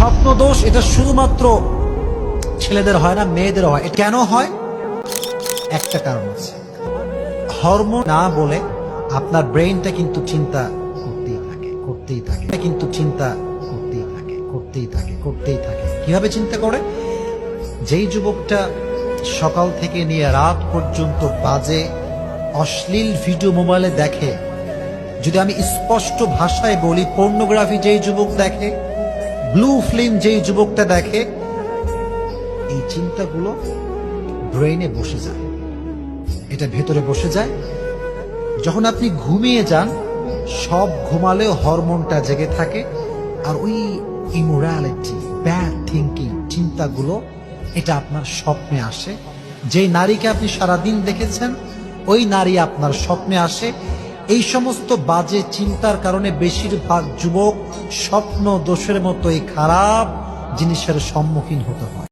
স্বপ্ন দোষ এটা শুধুমাত্র ছেলেদের হয় না, মেয়েদের হয়। কেন হয়? একটা কারণ আছে। হরমোন না বলে আপনার ব্রেইনটা কিন্তু চিন্তা করতেই থাকে করতেই থাকে। কিন্তু চিন্তা করতেই থাকে করতেই থাকে করতেই থাকে। কীভাবে চিন্তা করে? যেই যুবকটা সকাল থেকে নিয়ে রাত পর্যন্ত বাজে, অশ্লীল ভিডিও মোবাইলে দেখে, যদি আমি স্পষ্ট ভাষায় বলি পর্নোগ্রাফি যেই যুবক দেখে ব্লু ফিল্ম যেই যুবকটা দেখে, এই চিন্তাগুলো ব্রেইনে বসে যায়। এটা ভেতরে বসে যায়। যখন আপনি ঘুমিয়ে যান, সব ঘুমালেও হরমোনটা জেগে থাকে আর ওই ইমোরালিটি, ব্যাড থিঙ্কিং চিন্তাগুলো, এটা আপনার স্বপ্নে আসে। যেই নারীকে আপনি সারাদিন দেখেছেন, ওই নারী আপনার স্বপ্নে আসে। এই সমস্ত বাজে চিন্তার কারণে বেশিরভাগ যুবক স্বপ্ন, দোষের মতো এই খারাপ জিনিসের সম্মুখীন হতে হয়।